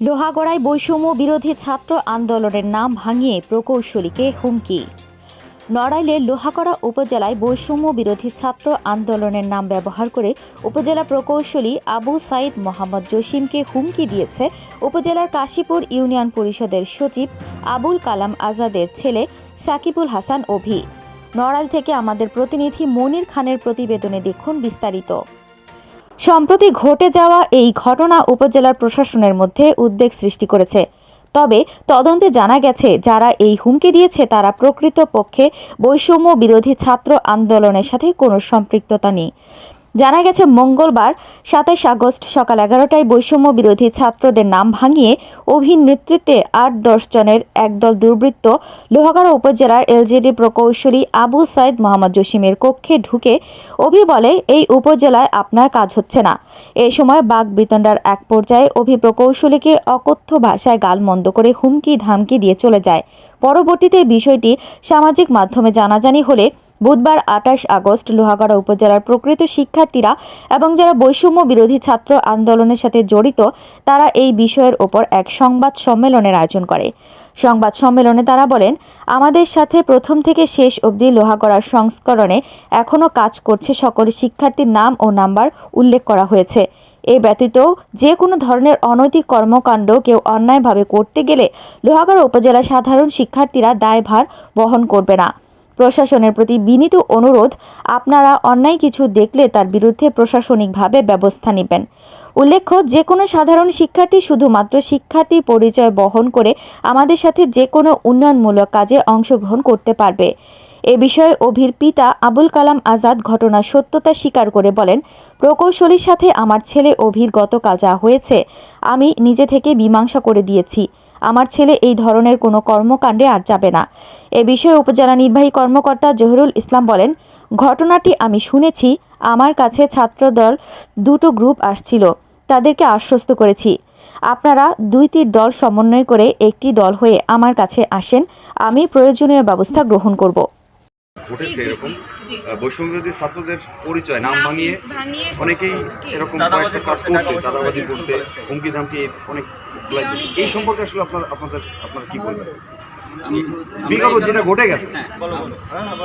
লোহাগড়ায় বৈষম্য বিরোধী ছাত্র আন্দোলনের নাম ভাঙিয়ে প্রকৌশলীকে হুমকি। নড়াইলের লোহাগড়া উপজেলায় বৈষম্য বিরোধী ছাত্র আন্দোলনের নাম ব্যবহার করে উপজেলা প্রকৌশলী আবু সাইদ মোহাম্মদ জসিমকে হুমকি দিয়েছে উপজেলার কাশীপুর ইউনিয়ন পরিষদের সচিব আবুল কালাম আজাদের ছেলে সাকিবুল হাসান অভি। নড়াইল থেকে আমাদের প্রতিনিধি মনির খানের প্রতিবেদনে দেখুন বিস্তারিত। সম্প্রতি ঘটে যাওয়া এই ঘটনা উপজেলার প্রশাসনের মধ্যে উদ্বেগ সৃষ্টি করেছে। তবে তদন্তে জানা গেছে, যারা এই হুমকি দিয়েছে, তারা প্রকৃত পক্ষে বৈষম্য বিরোধী ছাত্র আন্দোলনের সাথে কোনো সম্পৃক্ততা নেই। জানা গেছে, মঙ্গলবার সাতাশ আগস্ট সকাল এগারোটায় বৈষম্য বিরোধী ছাত্রদের নাম ভাঙিয়ে অভির নেতৃত্বে আট দশ জনের একদল দুর্বৃত্ত লোহাগাড়া উপজেলার এলজেডি প্রকৌশলী আবু সাইদ মোহাম্মদ জসিমের কক্ষে ঢুকে অভি বলে, এই উপজেলায় আপনার কাজ হচ্ছে না। এ সময় বাঘ বিতণ্ডার এক পর্যায়ে অভি প্রকৌশলীকে অকথ্য ভাষায় গালমন্দ করে হুমকি ধামকি দিয়ে চলে যায়। পরবর্তীতে বিষয়টি সামাজিক মাধ্যমে জানাজানি হলে বুধবার আঠাশ আগস্ট লোহাগড়া উপজেলার প্রকৃত শিক্ষার্থীরা এবং যারা বৈষম্য বিরোধী ছাত্র আন্দোলনের সাথে জড়িত, তারা এই বিষয়ের ওপর এক সংবাদ সম্মেলনের আয়োজন করে। সংবাদ সম্মেলনে তারা বলেন, আমাদের সাথে প্রথম থেকে শেষ অবধি লোহাগড়ার সংস্করণে এখনও কাজ করছে সকল শিক্ষার্থীর নাম ও নাম্বার উল্লেখ করা হয়েছে। এ ব্যতীত যে কোনো ধরনের অনৈতিক কর্মকাণ্ড কেউ অন্যায়ভাবে করতে গেলে লোহাগড়া উপজেলা সাধারণ শিক্ষার্থীরা দায়ভার বহন করবে না। প্রশাসনের প্রতি বিনীত অনুরোধ, আপনারা অন্যায় কিছু দেখলে তার বিরুদ্ধে প্রশাসনিকভাবে ব্যবস্থা নেবেন। উল্লেখ্য যে কোনো সাধারণ শিক্ষার্থী শুধুমাত্র শিক্ষার্থী পরিচয় বহন করে আমাদের সাথে যে কোনো উন্নয়নমূলক কাজে অংশগ্রহণ করতে পারবে। এ বিষয়ে অভির পিতা আবুল কালাম আজাদ ঘটনার সত্যতা স্বীকার করে বলেন, প্রকৌশলীর সাথে আমার ছেলে অভির গতকাল যা হয়েছে, আমি নিজে থেকে মীমাংসা করে দিয়েছি। আমার ছেলে এই ধরনের কোনো কর্মকাণ্ডে আর যাবে না। এ বিষয়ে উপজেলা নির্বাহী কর্মকর্তা জহিরুল ইসলাম বলেন, ঘটনাটি আমি শুনেছি, আমার কাছে ছাত্রদল দুটো গ্রুপ আসছিল, তাদেরকে আশ্বস্ত করেছি। আপনারা দুইটি দল সমন্বয় করে একটি দল হয়ে আমার কাছে আসেন, আমি প্রয়োজনীয় ব্যবস্থা গ্রহণ করব। ঘটেছে এরকম। জি, জি। বৈষম্য বিরোধী ছাত্রদের পরিচয় নাম ভাঙিয়ে অনেকেই এরকম কয়েকটা কাজ করছে, চাঁদাবাজি করছে হুমকি ধামকি অনেক। এই সম্পর্কে আসলে আপনার আপনাদের আপনারা কি বলবেন? বিগত যেটা ঘটে গেছে। হ্যাঁ হ্যাঁ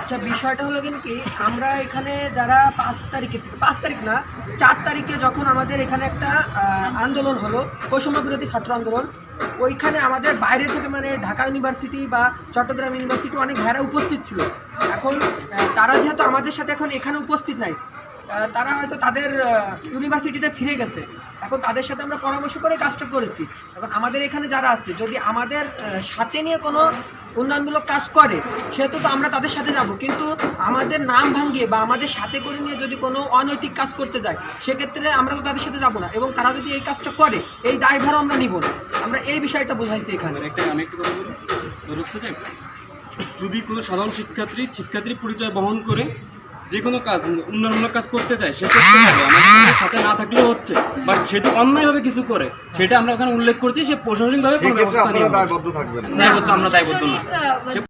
আচ্ছা বিষয়টা হলো কিন্তু কি আমরা এখানে যারা পাঁচ তারিখে পাঁচ তারিখ না চার তারিখে যখন আমাদের এখানে একটা আহ, আন্দোলন হলো বৈষম্য বিরোধী ছাত্র আন্দোলন ওইখানে আমাদের বাইরে থেকে মানে ঢাকা ইউনিভার্সিটি বা চট্টগ্রাম ইউনিভার্সিটি অনেক ভাইরা উপস্থিত ছিল। এখন তারা যেহেতু আমাদের সাথে এখন এখানে উপস্থিত নাই তারা হয়তো তাদের ইউনিভার্সিটিতে ফিরে গেছে। এখন তাদের সাথে আমরা পরামর্শ করে কাজটা করেছি। এখন আমাদের এখানে যারা আছে, যদি আমাদের সাথে নিয়ে কোনো উন্নয়নমূলক কাজ করে, সেহেতু তো আমরা তাদের সাথে যাব। কিন্তু আমাদের নাম ভাঙিয়ে বা আমাদের সাথে করে নিয়ে যদি কোনো অনৈতিক কাজ করতে যায়, সেক্ষেত্রে আমরা তো তাদের সাথে যাব না। এবং তারা যদি এই কাজটা করে, এই দায়ভারও আমরা নিব না। আমরা এই বিষয়টা বোঝাইছি এখানে। একটা আমি একটু কথা বলি। যদি কোনো সাধারণ শিক্ষার্থী শিক্ষার্থীর পরিচয় বহন করে যে কোনো কাজ উন্নয়নমূলক কাজ করতে চায় সে করতে পারে। আমাদের সাথে না থাকলেও হচ্ছে। বাট সে তো অন্যায়ভাবে কিছু করে। সেটা আমরা ওখানে উল্লেখ করছি সে প্রশাসনিকভাবে কোনো ব্যবস্থা নেই। নিয়ে দায়বদ্ধ থাকবেন। দায়বদ্ধ আমরা দায়বদ্ধ না।